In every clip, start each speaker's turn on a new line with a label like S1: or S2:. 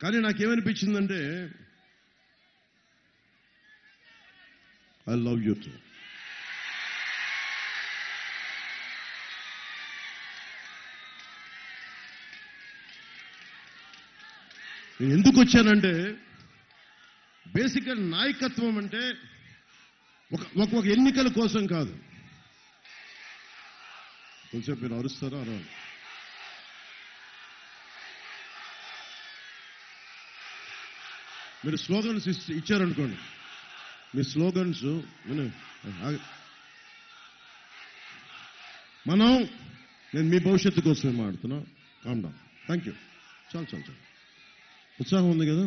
S1: కానీ నాకేమనిపించిందంటే I love you two నేను ఎందుకు వచ్చానంటే బేసిక్గా నాయకత్వం అంటే ఒక ఒక ఒక ఎన్నికల కోసం కాదు. కొంచెం మీరు అరుస్తారా? అరవాలి మీరు స్లోగన్స్ ఇచ్చారనుకోండి. మీ స్లోగన్స్ మనం నేను మీ భవిష్యత్తు కోసమే మాడుతున్నా కామ్ డౌన్ థ్యాంక్ యూ చాలు చాలు చాలు. ఉత్సాహం ఉంది కదా?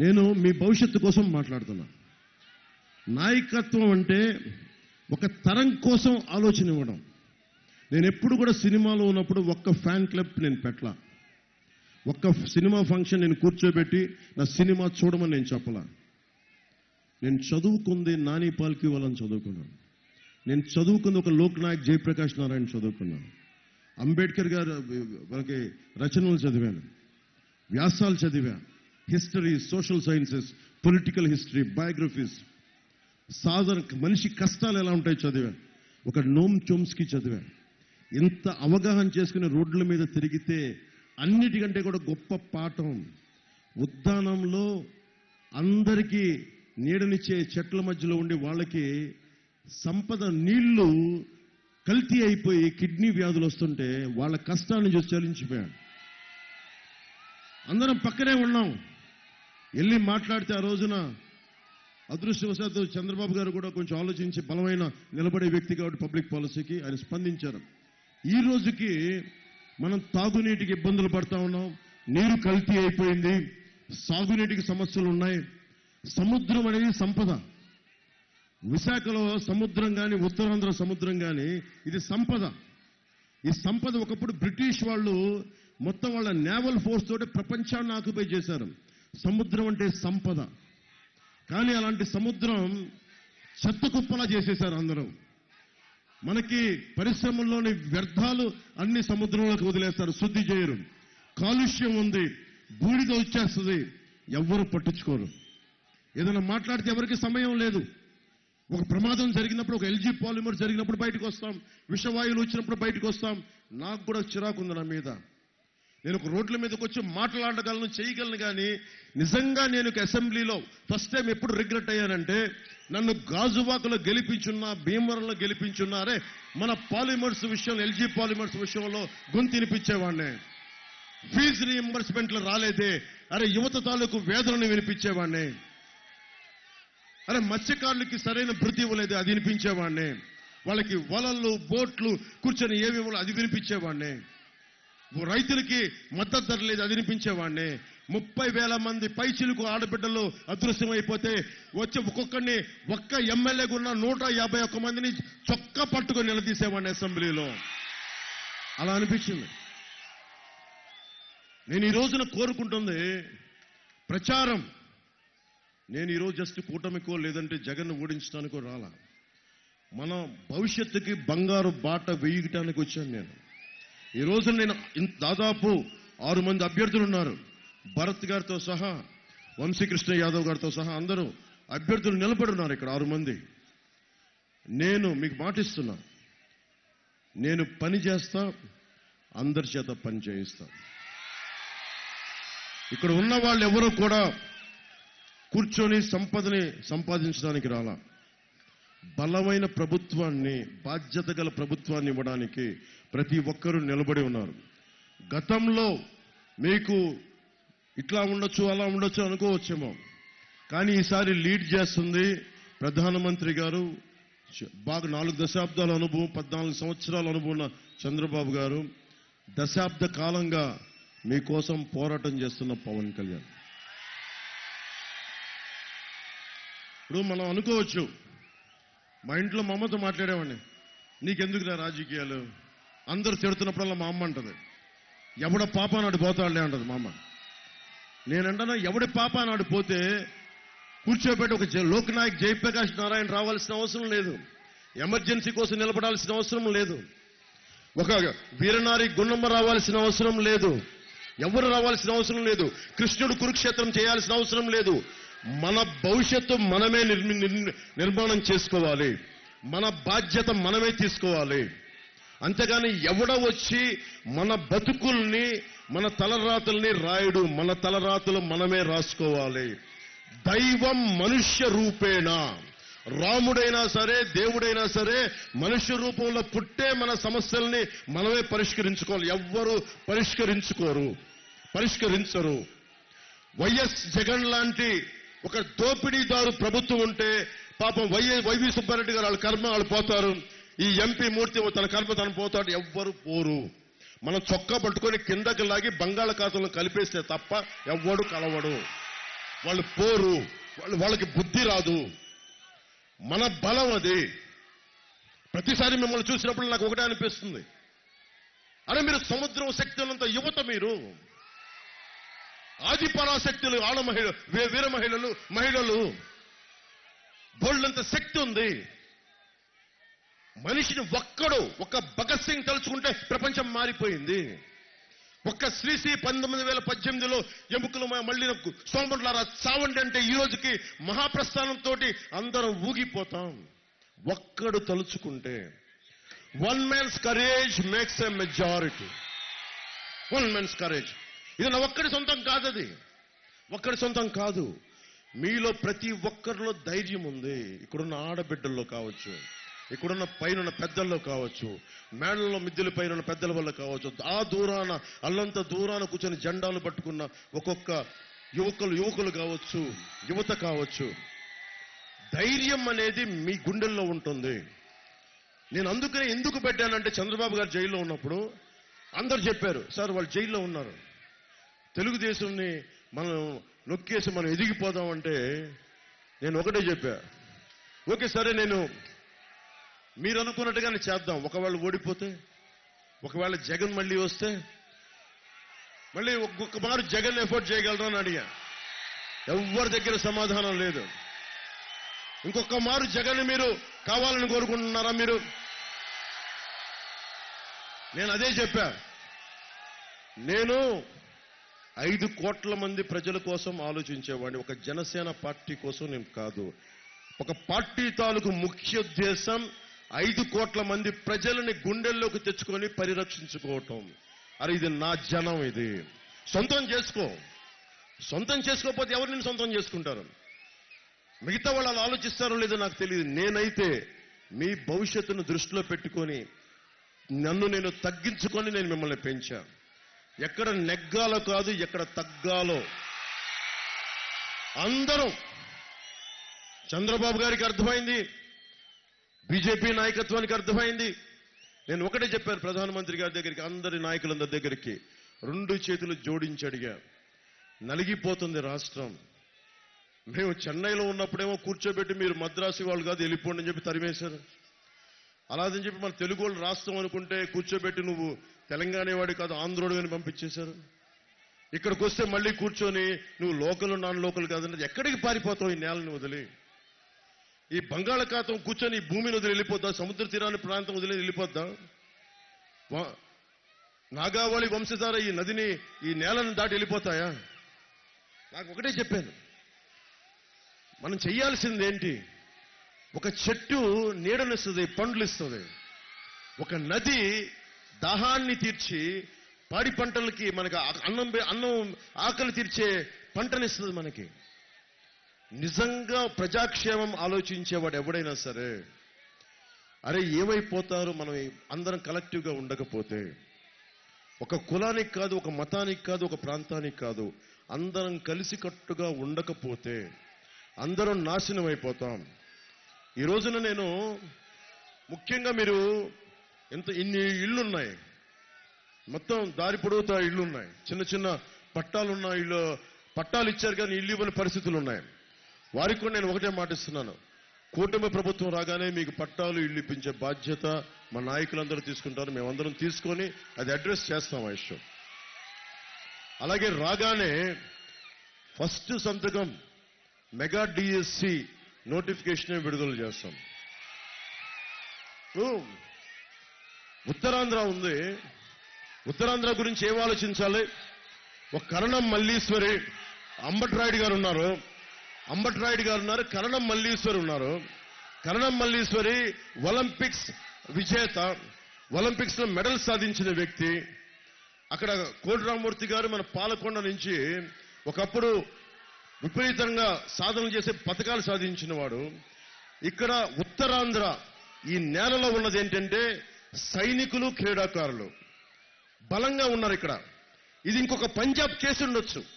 S1: నేను మీ భవిష్యత్తు కోసం మాట్లాడుతున్నా. నాయకత్వం అంటే ఒక తరం కోసం ఆలోచన ఇవ్వడం. నేను ఎప్పుడు కూడా సినిమాలో ఉన్నప్పుడు ఒక్క ఫ్యాన్ క్లబ్ నేను పెట్టలా. ఒక్క సినిమా ఫంక్షన్ నేను కూర్చోబెట్టి నా సినిమా చూడమని నేను చెప్పలా. నేను చదువుకుంది నాని పాల్కి వాళ్ళని చదువుకున్నాను. నేను చదువుకుంది ఒక లోక్ నాయక్ జయప్రకాష్ నారాయణ చదువుకున్నాను. అంబేద్కర్ గారు వాళ్ళకి రచనలు చదివాను. వ్యాసాలు చదివా history social sciences political history biographies. సాధారణ మనిషి కష్టాలు ఎలా ఉంటాయో చదివా ఒక నోమ్ చోమ్స్కి చదివా ఇంత అవగాహన చేసుకుని రోడ్ల మీద తిరిగితే అన్నిటికంటే కూడా గొప్ప పాఠం. ఉద్దానంలో అందరికీ నీడనిచ్చే చెట్ల మధ్యలో ఉండి వాళ్ళకి సంపద నీళ్ళు కల్తీ అయిపోయి కిడ్నీ వ్యాధులు వస్తుంటే వాళ్ళ కష్టాన్ని చూసి చలించిపోయాడు. అందరం పక్కనే ఉన్నాం. వెళ్ళి మాట్లాడితే ఆ రోజున అదృష్టవశాత్తు చంద్రబాబు గారు కూడా కొంచెం ఆలోచించి బలమైన నిలబడే వ్యక్తి కాబట్టి పబ్లిక్ పాలసీకి ఆయన స్పందించారు. ఈ రోజుకి మనం తాగునీటికి ఇబ్బందులు పడతా ఉన్నాం. నీరు కల్తీ అయిపోయింది. సాగునీటికి సమస్యలు ఉన్నాయి. సముద్రం అనేది సంపద. విశాఖలో సముద్రం కానీ ఉత్తరాంధ్ర సముద్రం కానీ ఇది సంపద. ఈ సంపద ఒకప్పుడు బ్రిటిష్ వాళ్ళు మొత్తం వాళ్ళ నేవల్ ఫోర్స్ తోటి ప్రపంచాన్ని ఆక్యుపై చేశారు. సముద్రం అంటే సంపద. కానీ అలాంటి సముద్రం చెత్త కుప్పలా చేసేశారు అందరూ. మనకి పరిశ్రమల్లోని వ్యర్థాలు అన్ని సముద్రంలోకి వదిలేస్తారు. శుద్ధి చేయరు. కాలుష్యం ఉంది. బూడిద వచ్చేస్తుంది. ఎవ్వరు పట్టించుకోరు. ఏదైనా మాట్లాడితే ఎవరికి సమయం లేదు. ఒక ప్రమాదం జరిగినప్పుడు ఒక ఎల్జీ పాలిమర్ జరిగినప్పుడు బయటకు వస్తాం. విషవాయువులు వచ్చినప్పుడు బయటకు వస్తాం. నాకు కూడా చిరాకు ఉంది నా మీద. నేను ఒక రోడ్ల మీదకి వచ్చి మాట్లాడగలను చేయగలను కానీ నిజంగా నేను ఒక అసెంబ్లీలో ఫస్ట్ టైం ఎప్పుడు రిగ్రెట్ అయ్యానంటే నన్ను గాజువాకలో గెలిపించున్నా భీమవరంలో గెలిపించున్నారే మన పాలిమర్స్ విషయంలో ఎల్జీ పాలిమర్స్ విషయంలో గొంతినిపించేవాడిని. ఫీజు రీఎంబర్స్మెంట్లు రాలేదే అరే యువత తాలూకు వేదనను వినిపించేవాడిని. అరే మత్స్యకారులకి సరైన భృతి ఇవ్వలేదు అది వినిపించేవాడిని. వాళ్ళకి వలలు బోట్లు కూర్చొని ఏమి ఇవ్వాలో అది వినిపించేవాడిని. రైతులకి మద్దతు ధర లేదు అది వినిపించేవాడిని. ముప్పై వేల మంది పైచిలకు ఆడబిడ్డలు అదృశ్యమైపోతే వచ్చి ఒక్కొక్కరిని ఒక్క ఎమ్మెల్యేకు ఉన్న నూట యాభై ఒక్క మందిని చొక్కా పట్టుకొని నిలదీసేవాడిని అసెంబ్లీలో. అలా అనిపించింది. నేను ఈ రోజున కోరుకుంటుంది ప్రచారం. నేను ఈరోజు జస్ట్ కూటమికో లేదంటే జగన్ ఓడించడానికో రాలా. మన భవిష్యత్తుకి బంగారు బాట వేయటానికి వచ్చాను నేను. ఈ రోజు నేను దాదాపు ఆరు మంది అభ్యర్థులు ఉన్నారు. భరత్ గారితో సహా వంశీకృష్ణ యాదవ్ గారితో సహా అందరూ అభ్యర్థులు నిలబడి ఉన్నారు ఇక్కడ ఆరు మంది. నేను మీకు మాటిస్తున్నా నేను పని చేస్తా అందరి చేత పని చేయిస్తా. ఇక్కడ ఉన్న వాళ్ళు ఎవరూ కూడా కూర్చొని సంపదని సంపాదించడానికి రాలా. బలమైన ప్రభుత్వాన్ని బాధ్యత గల ప్రభుత్వాన్ని ఇవ్వడానికి ప్రతి ఒక్కరూ నిలబడి ఉన్నారు. గతంలో మీకు ఇట్లా ఉండొచ్చు అలా ఉండొచ్చు అనుకోవచ్చేమో. కానీ ఈసారి లీడ్ చేస్తుంది ప్రధానమంత్రి గారు. బాగా నాలుగు దశాబ్దాల అనుభవం పద్నాలుగు సంవత్సరాల అనుభవం చంద్రబాబు గారు. దశాబ్ద కాలంగా మీకోసం పోరాటం చేస్తున్న పవన్ కళ్యాణ్. ఇప్పుడు మనం అనుకోవచ్చు మా ఇంట్లో మా అమ్మతో మాట్లాడేవాడిని. నీకెందుకురా రాజకీయాలు? అందరూ తిడుతున్నప్పుడల్లా మా అమ్మ అంటది. ఎవడ పాప నాడు పోతాడులే అంటది మా అమ్మ. నేనంటాను ఎవడి పాప నాడు పోతే కూర్చోబెట్టి ఒక జ- లోక్నాయక్ జయప్రకాష్ నారాయణ రావాల్సిన అవసరం లేదు. ఎమర్జెన్సీ కోసం నిలబడాల్సిన అవసరం లేదు. ఒక వీరనారి గున్నమ్మ రావాల్సిన అవసరం లేదు. ఎవరు రావాల్సిన అవసరం లేదు. కృష్ణుడు కురుక్షేత్రం చేయాల్సిన అవసరం లేదు. మన భవిష్యత్తు మనమే నిర్మి- నిర్మాణం చేసుకోవాలి. మన బాధ్యత మనమే తీసుకోవాలి. అంతేగాని ఎవడ వచ్చి మన బతుకుల్ని మన తలరాతుల్ని రాయుడు మన తలరాతులు మనమే రాసుకోవాలి. దైవం మనుష్య రూపేణ. రాముడైనా సరే దేవుడైనా సరే మనుష్య రూపంలో పుట్టే మన సమస్యల్ని మనమే పరిష్కరించుకోవాలి. ఎవ్వరు పరిష్కరించుకోరు పరిష్కరించరు. వైఎస్ జగన్ లాంటి ఒక దోపిడీదారు ప్రభుత్వం ఉంటే పాపం వైఎస్ వైవి సుబ్బారెడ్డి గారు వాళ్ళ కర్మ వాళ్ళు పోతారు. ఈ ఎంపీ మూర్తి తన కర్మ తను పోతాడు. ఎవ్వరు పోరు. మనం చొక్కా పట్టుకొని కిందకి లాగి బంగాళాఖాతంలో కలిపేస్తే తప్ప ఎవ్వడు కలవడు. వాళ్ళు పోరు. వాళ్ళు వాళ్ళకి బుద్ధి రాదు. మన బలం అది. ప్రతిసారి మిమ్మల్ని చూసినప్పుడు నాకు ఒకటే అనిపిస్తుంది. అరే మీరు సముద్రం శక్తి ఉన్నంత యువత మీరు. ఆది పరాశక్తులు ఆడ మహిళ వీర మహిళలు మహిళలు. బోళ్ళంత శక్తి ఉంది. మనిషిని ఒక్కడు ఒక భగత్ సింగ్ తలుచుకుంటే ప్రపంచం మారిపోయింది. ఒక్క శ్రీశ్రీ పంతొమ్మిది వేల పద్దెనిమిదిలో ఎముకలు మళ్ళీ సోమరులారా చావండి అంటే ఈ రోజుకి మహాప్రస్థానంతో అందరం ఊగిపోతాం. ఒక్కడు తలుచుకుంటే one man's courage makes a majority. One man's courage. ఇది నా ఒక్కడి సొంతం కాదు అది ఒక్కడి సొంతం కాదు. మీలో ప్రతి ఒక్కరిలో ధైర్యం ఉంది. ఇక్కడున్న ఆడబిడ్డల్లో కావచ్చు. ఇక్కడున్న పైన పెద్దల్లో కావచ్చు మేడల్లో మిద్దెల పైన పెద్దల వల్ల కావచ్చు ఆ దూరాన అల్లంత దూరాన కూర్చొని జెండాలు పట్టుకున్న ఒక్కొక్క యువకులు యువకులు కావచ్చు యువత కావచ్చు ధైర్యం అనేది మీ గుండెల్లో ఉంటుంది. నేను అందుకనే ఎందుకు పెట్టానంటే చంద్రబాబు గారు జైల్లో ఉన్నప్పుడు అందరు చెప్పారు సార్ వాళ్ళు జైల్లో ఉన్నారు. తెలుగుదేశంని మనం నొక్కేసి మనం ఎదిగిపోదామంటే నేను ఒకటే చెప్పా. ఓకే సరే నేను మీరు అనుకున్నట్టుగానే చేద్దాం. ఒకవేళ ఓడిపోతే ఒకవేళ జగన్ మళ్ళీ వస్తే మళ్ళీ ఒక్కొక్క మారు జగన్ ఎఫోర్డ్ చేయగలరా అని అడిగా. ఎవరి దగ్గర సమాధానం లేదు. ఇంకొక మారు జగన్ మీరు కావాలని కోరుకుంటున్నారా మీరు? నేను అదే చెప్పా. నేను ఐదు కోట్ల మంది ప్రజల కోసం ఆలోచించేవాడిని. ఒక జనసేన పార్టీ కోసం నేను కాదు. ఒక పార్టీ తాలూకు ముఖ్య ఉద్దేశం ఐదు కోట్ల మంది ప్రజలని గుండెల్లోకి తెచ్చుకొని పరిరక్షించుకోవటం. అరే ఇది నా జనం ఇది. సొంతం చేసుకో. సొంతం చేసుకోకపోతే ఎవరు నేను సొంతం చేసుకుంటారు? మిగతా వాళ్ళు అలా ఆలోచిస్తారో లేదో నాకు తెలియదు. నేనైతే మీ భవిష్యత్తును దృష్టిలో పెట్టుకొని నన్ను నేను తగ్గించుకొని నేను మిమ్మల్ని పెంచా. ఎక్కడ నెగ్గాలో కాదు ఎక్కడ తగ్గాలో. అందరం. చంద్రబాబు గారికి అర్థమైంది. బీజేపీ నాయకత్వానికి అర్థమైంది. నేను ఒకటే చెప్పాను ప్రధానమంత్రి గారి దగ్గరికి అందరి నాయకులందరి దగ్గరికి. రెండు చేతులు జోడించి అడిగా నలిగిపోతుంది రాష్ట్రం. మేము చెన్నైలో ఉన్నప్పుడేమో కూర్చోబెట్టి మీరు మద్రాసు వాళ్ళు కాదు వెళ్ళిపోండి అని చెప్పి తరిమేశారు. అలాదని చెప్పి మన తెలుగు వాళ్ళు రాష్ట్రం అనుకుంటే కూర్చోబెట్టి నువ్వు తెలంగాణ వాడి కాదు ఆంధ్రోడు అని పంపించేశారు. ఇక్కడికి వస్తే మళ్ళీ కూర్చొని నువ్వు లోకల్ నాన్ లోకల్ కాదంటే ఎక్కడికి పారిపోతావు ఈ నేలని వదిలి? ఈ బంగాళాఖాతం కూర్చొని భూమిని వదిలి వెళ్ళిపోద్దా? సముద్ర తీరాన్ని ప్రాంతం వదిలి వెళ్ళిపోద్దా? నాగావళి వంశధార ఈ నదిని ఈ నేలను దాటి వెళ్ళిపోతాయా? నాకు ఒకటే చెప్పాను. మనం చేయాల్సింది ఏంటి? ఒక చెట్టు నీడనిస్తుంది పండ్లు ఇస్తుంది ఒక నది దాహాన్ని తీర్చి పాడి పంటలకి మనకి అన్నం అన్నం ఆకలి తీర్చే పంటనిస్తుంది మనకి. నిజంగా ప్రజాక్షేమం ఆలోచించేవాడు ఎవడైనా సరే అరే ఏమైపోతారు మనం అందరం కలెక్టివ్గా ఉండకపోతే? ఒక కులానికి కాదు ఒక మతానికి కాదు ఒక ప్రాంతానికి కాదు అందరం కలిసికట్టుగా ఉండకపోతే అందరం నాశనం అయిపోతాం. ఈ రోజున నేను ముఖ్యంగా మీరు ఎంత ఇన్ని ఇళ్ళున్నాయి. మొత్తం దారి పొడవుతా ఇళ్ళున్నాయి. చిన్న చిన్న పట్టాలున్న ఇల్లు పట్టాలు ఇచ్చారు కానీ ఇల్లు ఇవ్వని పరిస్థితులు ఉన్నాయి వారికి కూడా నేను ఒకటే మాటిస్తున్నాను కూటమి ప్రభుత్వం రాగానే మీకు పట్టాలు ఇల్లు ఇప్పించే బాధ్యత మా నాయకులందరూ తీసుకుంటారు. మేమందరం తీసుకొని అది అడ్రస్ చేస్తాం ఆ విషయం. అలాగే రాగానే ఫస్ట్ సంతకం మెగా డిఎస్సి నోటిఫికేషన్ విడుదల చేస్తాం. ఉత్తరాంధ్ర ఉంది. ఉత్తరాంధ్ర గురించి ఏం ఆలోచించాలి? ఒక కరణం మల్లీశ్వరి అంబట్రాయుడు గారు ఉన్నారు. అంబట్రాయుడు గారు ఉన్నారు కరణం మల్లీశ్వరి ఉన్నారు. కరణం మల్లీశ్వరి ఒలింపిక్స్ విజేత ఒలింపిక్స్లో మెడల్ సాధించిన వ్యక్తి. అక్కడ కోటిరామూర్తి గారు మన పాలకొండ నుంచి ఒకప్పుడు విపరీతంగా సాధన చేసే పథకాలు సాధించిన వాడు. ఇక్కడ ఉత్తరాంధ్ర ఈ నేలలో ఉన్నది ఏంటంటే సైనికులు క్రీడాకారులు. బలంగా ఉన్నారు ఇక్కడ. ఇది ఇంకొక పంజాబ్ చేసి ఉండొచ్చు.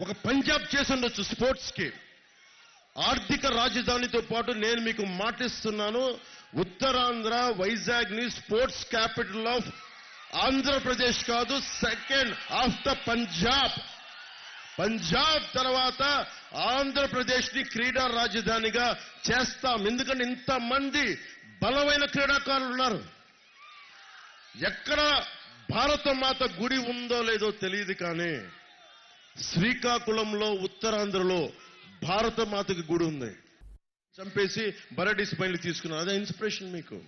S1: ఒక పంజాబ్ చేసి స్పోర్ట్స్కి ఆర్థిక రాజధానితో పాటు నేను మీకు మాటిస్తున్నాను ఉత్తరాంధ్ర వైజాగ్ని స్పోర్ట్స్ క్యాపిటల్ ఆఫ్ ఆంధ్రప్రదేశ్ కాదు second of the Punjab. Punjab తర్వాత ఆంధ్రప్రదేశ్ని క్రీడా రాజధానిగా చేస్తాం. ఎందుకంటే ఇంతమంది బలమైన క్రీడాకారులు ఉన్నారు. ఎక్కడ భారత మాత గుడి ఉందో లేదో తెలియదు కానీ శ్రీకాకుళంలో ఉత్తరాంధ్రలో భారత మాతకి గుడి ఉంది. చంపేసి బరడీస్ పైన తీసుకున్నారు. అదే ఇన్స్పిరేషన్ మీకు.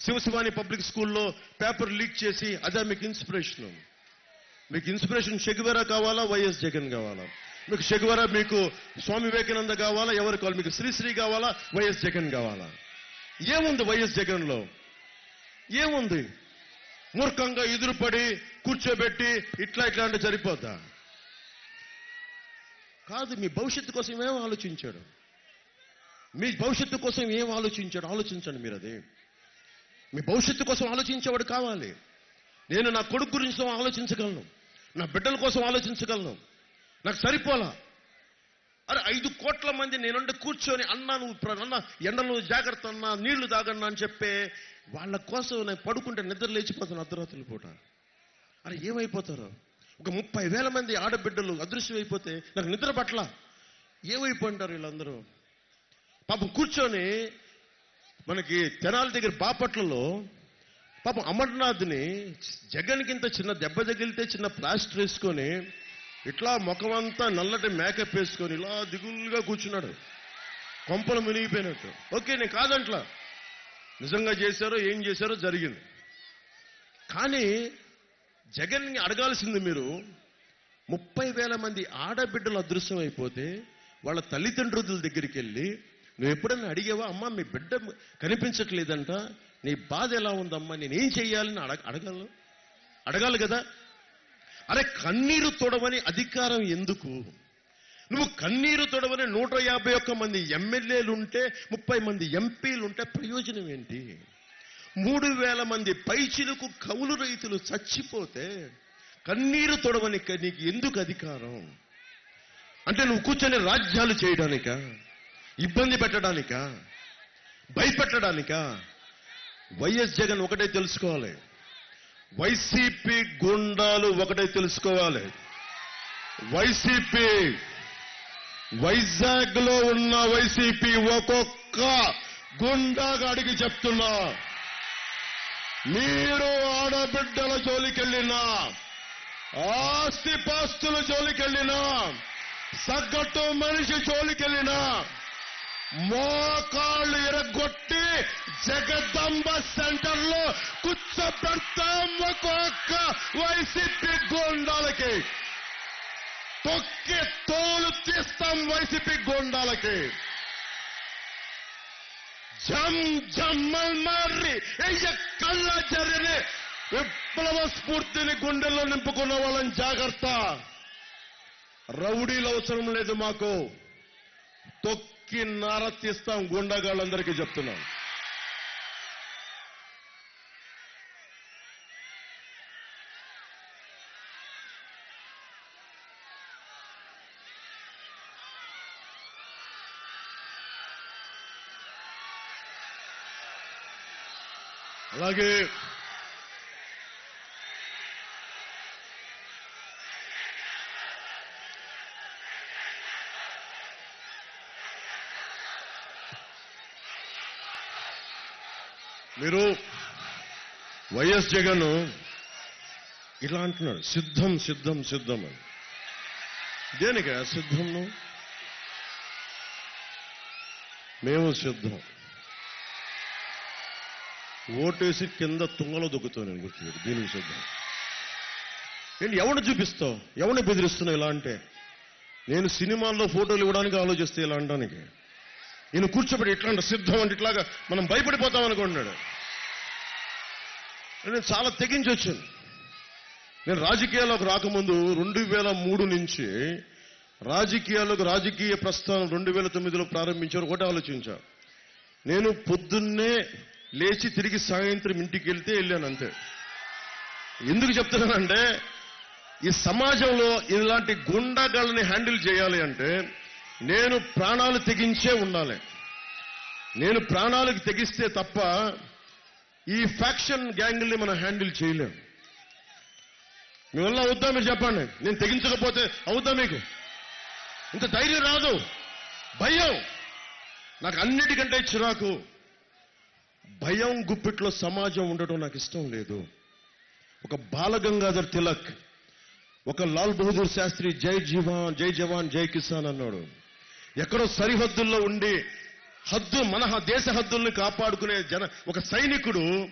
S1: శివశివాని పబ్లిక్ స్కూల్లో పేపర్ లీక్ చేసి అదే మీకు ఇన్స్పిరేషన్. మీకు ఇన్స్పిరేషన్ షెగువెరా కావాలా వైఎస్ జగన్ కావాలా? మీకు షెగువెరా మీకు స్వామి వివేకానంద కావాలా ఎవరు కావాలి? మీకు శ్రీశ్రీ కావాలా వైఎస్ జగన్ కావాలా? ఏముంది వైఎస్ జగన్లో? ఏముంది? మూర్ఖంగా ఎదురుపడి కూర్చోబెట్టి ఇట్లా ఇట్లా అంటే సరిపోద్దా? కాదు మీ భవిష్యత్తు కోసం ఏం ఆలోచించాడు? మీ భవిష్యత్తు కోసం ఏం ఆలోచించాడు? ఆలోచించండి మీరు అది. మీ భవిష్యత్తు కోసం ఆలోచించేవాడు కావాలి. నేను నా కొడుకు గురించి ఆలోచించగలను? నా బిడ్డల కోసం ఆలోచించగలను? నాకు సరిపోలా? అరే ఐదు కోట్ల మంది నేనుండి కూర్చొని అన్నా నువ్వు అన్న ఎండలు జాగ్రత్త అన్నా నీళ్ళు తాగన్నా అని చెప్పే వాళ్ళ కోసం నేను పడుకుంటే నిద్ర లేచిపోతాను అర్ధరాత్రులు పూట. అరే ఏమైపోతారు? ఒక ముప్పై వేల మంది ఆడబిడ్డలు అదృశ్యమైపోతే అయిపోతే నాకు నిద్ర పట్ల ఏమైపోయింటారు వీళ్ళందరూ? పాపం కూర్చొని మనకి తెనాలి దగ్గర బాపట్లలో పాపం అమర్నాథ్ని జగన్కి ఇంత చిన్న దెబ్బ తగిలితే చిన్న ప్లాస్టర్ వేసుకొని ఇట్లా ముఖమంతా నల్లటి మేకప్ వేసుకొని ఇలా దిగులుగా కూర్చున్నాడు. కొంపలు మునిగిపోయినట్టు. ఓకే నేను కాదంట్లా. నిజంగా చేశారో ఏం చేశారో జరిగింది. కానీ జగన్ని అడగాల్సింది మీరు ముప్పై వేల మంది ఆడబిడ్డలు అదృశ్యం అయిపోతే వాళ్ళ తల్లిదండ్రుల దగ్గరికి వెళ్ళి నువ్వు ఎప్పుడన్నా అడిగావా? అమ్మా మీ బిడ్డ కనిపించట్లేదంట. నీ బాధ ఎలా ఉందమ్మా? నేనేం చెయ్యాలని అడగ అడగలను అడగాలి కదా. అరే కన్నీరు తొడవని అధికారం ఎందుకు? నువ్వు కన్నీరు తొడవని నూట యాభై ఒక్క మంది ఎమ్మెల్యేలు ఉంటే ముప్పై మంది ఎంపీలు ఉంటే ప్రయోజనం ఏంటి? మూడు వేల మంది పైచిలకు కౌలు రైతులు చచ్చిపోతే కన్నీరు తొడవని నీకు ఎందుకు అధికారం? అంటే నువ్వు కూర్చొని రాజ్యాలు చేయడానిక? ఇబ్బంది పెట్టడానికా? భయపెట్టడానికా? వైఎస్ జగన్ ఒకటే తెలుసుకోవాలి. వైసీపీ గుండాలు ఒకటే తెలుసుకోవాలి. వైసీపీ వైజాగ్లో ఉన్న వైసీపీ ఒక్కొక్క గుండాగా అడిగి చెప్తున్నా. మీరు ఆడబిడ్డల జోలికెళ్ళినా ఆస్తి పాస్తుల జోలికెళ్ళినా సగ్గట్టు మనిషి జోలికెళ్ళినా మోకాళ్ళు ఎరగొట్టి జగదంబ సెంటర్లో కూర్చోబెడతాం ఒక్కొక్క వైసీపీ గోండాలకి. తొక్కి తోలు తీస్తాం వైసీపీ గోండాలకి. జం జమ్మల్ మర్రి కళ్ళ జరిగిన విప్లవ స్ఫూర్తిని గుండెల్లో నింపుకున్న వాళ్ళని జాగ్రత్త. రౌడీలు అవసరం లేదు మాకు. తొక్కి నార తీస్తాం గుండగాళ్ళందరికీ చెప్తున్నాం. అలాగే. మీరు వైఎస్ జగన్ ఇలా అంటున్నాడు సిద్ధం సిద్ధం సిద్ధం అని. దేనికా సిద్ధం మేము సిద్ధం. ఓటేసి కింద తుంగలో దొక్కుతావు నేను గుర్తుపెట్టి. దీనికి సిద్ధం ఏంటి ఎవడు చూపిస్తావు? ఎవడిని బెదిరిస్తున్నావు ఇలా అంటే? నేను సినిమాల్లో ఫోటోలు ఇవ్వడానికి ఆలోచిస్తే ఇలా అనడానికి. నేను కూర్చోబెట్టి ఇట్లా అంటే సిద్ధం అంటే ఇట్లాగా మనం భయపడిపోతాం అనుకుంటున్నాడు. నేను చాలా తెగించి వచ్చాను. నేను రాజకీయాల్లోకి రాకముందు రెండు వేల మూడు నుంచి రాజకీయాలకు రాజకీయ ప్రస్థానం రెండు వేల తొమ్మిదిలో ప్రారంభించారు. ఒకటి ఆలోచించా. నేను పొద్దున్నే లేచి తిరిగి సాయంత్రం ఇంటికి వెళ్తే వెళ్ళాను అంతే ఎందుకు చెప్తున్నానంటే ఈ సమాజంలో ఇలాంటి గుండాగాళ్ళని హ్యాండిల్ చేయాలి అంటే నేను ప్రాణాలు తెగించే ఉండాలి. నేను ప్రాణాలకు తెగిస్తే తప్ప ఈ ఫ్యాక్షన్ గ్యాంగ్ని మనం హ్యాండిల్ చేయలేం. మీ వల్ల అవుద్దా మీరు చెప్పండి. నేను తెగించకపోతే అవుద్దా మీకు? ఇంత ధైర్యం రాదు. భయం. నాకు అన్నిటికంటే చిరాకు. భయం గుప్పిట్లో సమాజం ఉండటం నాకు ఇష్టం లేదు. ఒక బాలగంగాధర్ తిలక్ ఒక లాల్ బహదూర్ శాస్త్రి జై జీవాన్ జై జవాన్ జై కిసాన్ అన్నాడు. ఎక్కడో సరిహద్దుల్లో ఉండి హద్దు మన దేశ హద్దుల్ని కాపాడుకునే జన ఒక సైనికుడు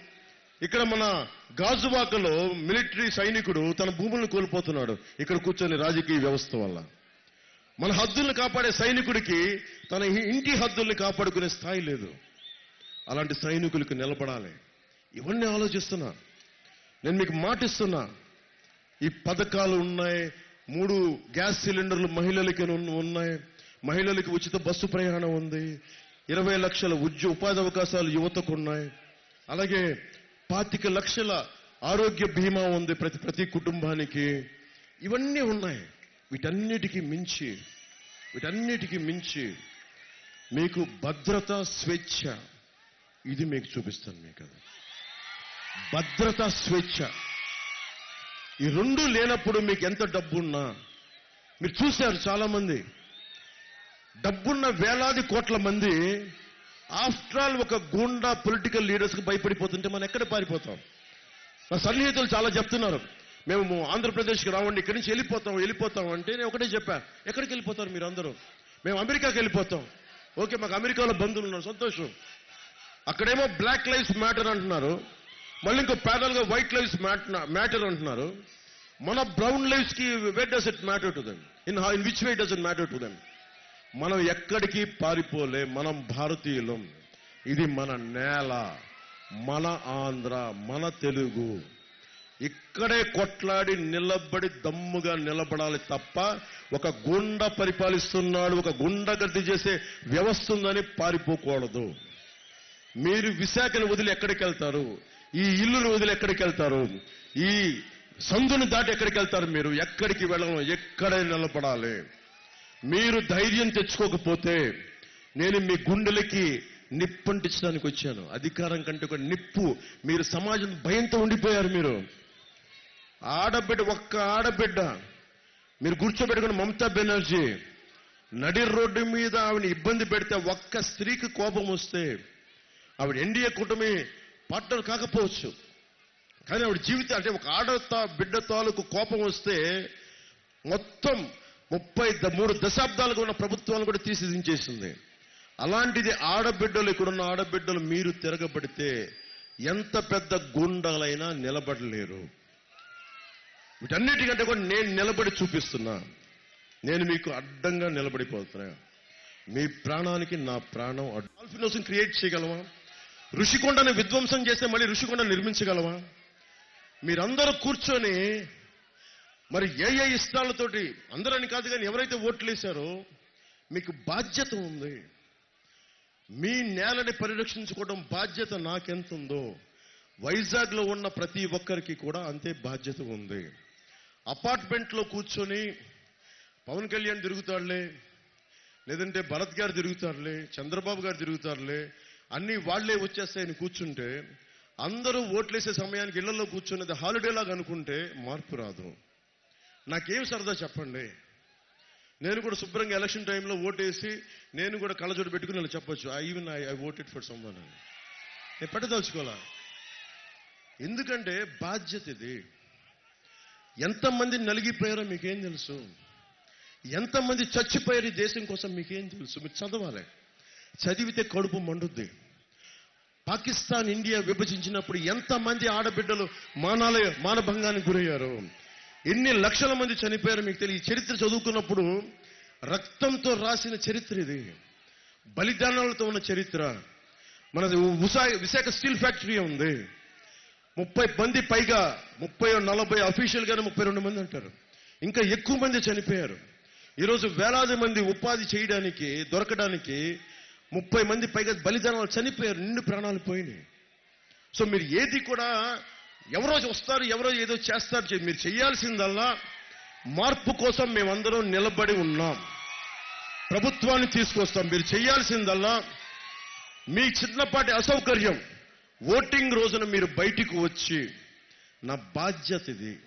S1: ఇక్కడ మన గాజువాకలో మిలిటరీ సైనికుడు తన భూములను కోల్పోతున్నాడు. ఇక్కడ కూర్చొని రాజకీయ వ్యవస్థ వల్ల. మన హద్దుల్ని కాపాడే సైనికుడికి తన ఇంటి హద్దుల్ని కాపాడుకునే స్థాయి లేదు. అలాంటి సైనికులకు నిలబడాలి. ఇవన్నీ ఆలోచిస్తున్నా. నేను మీకు మాటిస్తున్నా. ఈ పథకాలు ఉన్నాయి. మూడు గ్యాస్ సిలిండర్లు మహిళలకి ఉన్నాయి. మహిళలకి ఉచిత బస్సు ప్రయాణం ఉంది. ఇరవై లక్షల ఉద్యోగ ఉపాధి అవకాశాలు యువతకు ఉన్నాయి. అలాగే పాతిక లక్షల ఆరోగ్య బీమా ఉంది ప్రతి ప్రతి కుటుంబానికి. ఇవన్నీ ఉన్నాయి. వీటన్నిటికీ మించి వీటన్నిటికీ మించి మీకు భద్రత స్వేచ్ఛ ఇది మీకు చూపిస్తాను మీకు అది భద్రత స్వేచ్ఛ. ఈ రెండు లేనప్పుడు మీకు ఎంత డబ్బున్నా మీరు చూశారు చాలా మంది డబ్బున్న వేలాది కోట్ల మంది ఆఫ్టర్ ఆల్ ఒక గూండా పొలిటికల్ లీడర్స్కి భయపడిపోతుంటే మనం ఎక్కడ పారిపోతాం? నా సన్నిహితులు చాలా చెప్తున్నారు. మేము ఆంధ్రప్రదేశ్కి రావండి ఇక్కడి నుంచి వెళ్ళిపోతాం వెళ్ళిపోతాం అంటే నేను ఒకటే చెప్పా. ఎక్కడికి వెళ్ళిపోతారు మీరు అందరూ మేము అమెరికాకి వెళ్ళిపోతాం. ఓకే మాకు అమెరికాలో బంధువులు ఉన్నారు సంతోషం. అక్కడేమో బ్లాక్ లైఫ్స్ మ్యాటర్ అంటున్నారు. మళ్ళీ ఇంకో ప్యాదల్గా వైట్ లైఫ్స్ మ్యాటర్ అంటున్నారు. మన brown లైఫ్స్కి where does it matter to them in in which way does it matter to them మనం ఎక్కడికి పారిపోలే? మనం భారతీయులం. ఇది మన నేల మన ఆంధ్ర మన తెలుగు. ఇక్కడే కొట్లాడి నిలబడి దమ్ముగా నిలబడాలి తప్ప ఒక గుండ పరిపాలిస్తున్నాడు ఒక గుండగద్ది చేసే వ్యవస్థ ఉందని పారిపోకూడదు. మీరు విశాఖను వదిలి ఎక్కడికి వెళ్తారు? ఈ ఇల్లును వదిలి ఎక్కడికి వెళ్తారు? ఈ సందును దాటి ఎక్కడికి వెళ్తారు మీరు? ఎక్కడికి వెళ్ళను? ఎక్కడ నిలబడాలి? మీరు ధైర్యం తెచ్చుకోకపోతే నేను మీ గుండెలకి నిప్పంటించడానికి వచ్చాను. అధికారం కంటే ఒక నిప్పు. మీరు సమాజం భయంతో ఉండిపోయారు మీరు. ఆడబిడ్డ ఒక్క ఆడబిడ్డ. మీరు కూర్చోబెట్టుకున్న మమతా బెనర్జీ. నడి రోడ్డు మీద ఆవిడ ఇబ్బంది పెడితే ఒక్క స్త్రీకి కోపం వస్తే ఆవిడ ఎన్డీఏ కూటమి పార్ట్నర్ కాకపోవచ్చు. కానీ ఆవిడ జీవితం అంటే ఒక ఆడ తా- బిడ్డ తాలూకు కోపం వస్తే మొత్తం ముప్పై మూడు దశాబ్దాలుగా ఉన్న ప్రభుత్వాలను కూడా తీసిదించేసింది. అలాంటిది ఆడబిడ్డలు ఇక్కడున్న ఆడబిడ్డలు మీరు తిరగబడితే ఎంత పెద్ద గుండాలైనా నిలబడలేరు. వీటన్నిటికంటే కూడా నేను నిలబడి చూపిస్తున్నా. నేను మీకు అడ్డంగా నిలబడిపోతున్నా. మీ ప్రాణానికి నా ప్రాణం అడ్డు. క్రియేట్ చేయగలమా ఋషికొండను విధ్వంసం చేస్తే మళ్ళీ ఋషికొండ నిర్మించగలవా? మీరందరూ కూర్చొని మరి ఏ ఏ ఇష్టాలతోటి అందరని కాదు కానీ ఎవరైతే ఓట్లు వేశారో మీకు బాధ్యత ఉంది. మీ నేలని పరిరక్షించుకోవడం బాధ్యత నాకెంత ఉందో ఉన్న ప్రతి ఒక్కరికి కూడా అంతే బాధ్యత ఉంది. అపార్ట్మెంట్లో కూర్చొని పవన్ కళ్యాణ్ తిరుగుతాడులే లేదంటే భరత్ గారు తిరుగుతారులే చంద్రబాబు గారు తిరుగుతారులే అన్ని వాళ్ళే వచ్చేస్తాయని కూర్చుంటే అందరూ ఓట్లేసే సమయానికి ఇళ్ళలో కూర్చున్నది హాలిడే లాగా అనుకుంటే మార్పు రాదు. నాకేం సరదా చెప్పండి? నేను కూడా శుభ్రంగా ఎలక్షన్ టైంలో ఓటేసి నేను కూడా కళ్ళజోడు పెట్టుకుని ఇలా చెప్పొచ్చు. I even I I voted for some అని నేను పెట్టదలుచుకోవాలా ఎందుకంటే బాధ్యత ఇది. ఎంతమంది నలిగిపోయారో మీకేం తెలుసు? ఎంతమంది చచ్చిపోయారు ఈ దేశం కోసం మీకేం తెలుసు? మీరు చదవాలి. చదివితే కడుపు మండుద్ది. పాకిస్తాన్ ఇండియా విభజించినప్పుడు ఎంతమంది ఆడబిడ్డలు మానాల మానభంగానికి గురయ్యారు? ఎన్ని లక్షల మంది చనిపోయారు మీకు తెలియదు. చరిత్ర చదువుకున్నప్పుడు రక్తంతో రాసిన చరిత్ర ఇది. బలిదానాలతో ఉన్న చరిత్ర. మనది విశా విశాఖ స్టీల్ ఫ్యాక్టరీ ఉంది. ముప్పై మంది పైగా ముప్పై నలభై అఫీషియల్గానే ముప్పై రెండు మంది అంటారు. ఇంకా ఎక్కువ మంది చనిపోయారు. ఈరోజు వేలాది మంది ఉపాధి చేయడానికి దొరకడానికి ముప్పై మంది పైగా బలిదానాలు చనిపోయారు నిండు ప్రాణాలు పోయినాయి. సో మీరు ఏది కూడా ఎవరో వస్తారు ఎవరో ఏదో చేస్తారు మీరు చేయాల్సిందల్లా మార్పు కోసం మేమందరం నిలబడి ఉన్నాం. ప్రభుత్వాన్ని తీసుకొస్తాం. మీరు చేయాల్సిందల్లా మీ చిన్నపాటి అసౌకర్యం ఓటింగ్ రోజున మీరు బయటికి వచ్చి నా బాధ్యత ఇది.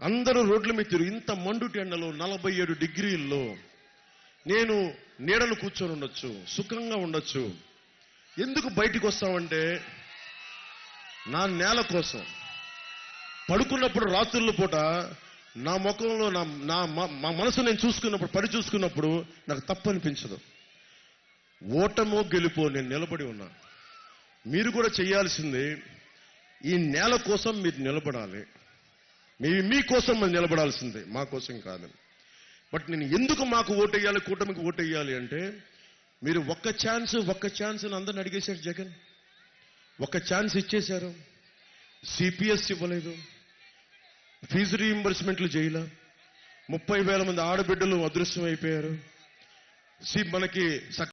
S1: అందరూ రోడ్ల మీద తిరుగు ఇంత మండుటి ఎండలో నలభై ఏడు డిగ్రీల్లో నేను నీడలు కూర్చొని ఉండొచ్చు సుఖంగా ఉండొచ్చు. ఎందుకు బయటికి వస్తామంటే నా నేల కోసం. పడుకున్నప్పుడు రాత్రుల పూట నా ముఖంలో నా నా మా మనసు నేను చూసుకున్నప్పుడు పడి చూసుకున్నప్పుడు నాకు తప్పు అనిపించదు ఓటమో గెలుపో నేను నిలబడి ఉన్నా. మీరు కూడా చేయాల్సింది ఈ నేల కోసం మీరు నిలబడాలి. మీ మీకోసం మనం నిలబడాల్సిందే మా కోసం కాదని బట్ నేను ఎందుకు మాకు ఓటేయాలి కూటమికి ఓటేయాలి అంటే మీరు ఒక్క ఛాన్స్ ఒక్క ఛాన్స్ అని అందరిని అడిగేశారు జగన్. ఒక్క ఛాన్స్ ఇచ్చేశారు. సిపిఎస్ ఇవ్వలేదు. ఫీజు రీయింబర్స్మెంట్లు చేయలే. ముప్పై వేల మంది ఆడబిడ్డలు అదృశ్యం అయిపోయారు సి మనకి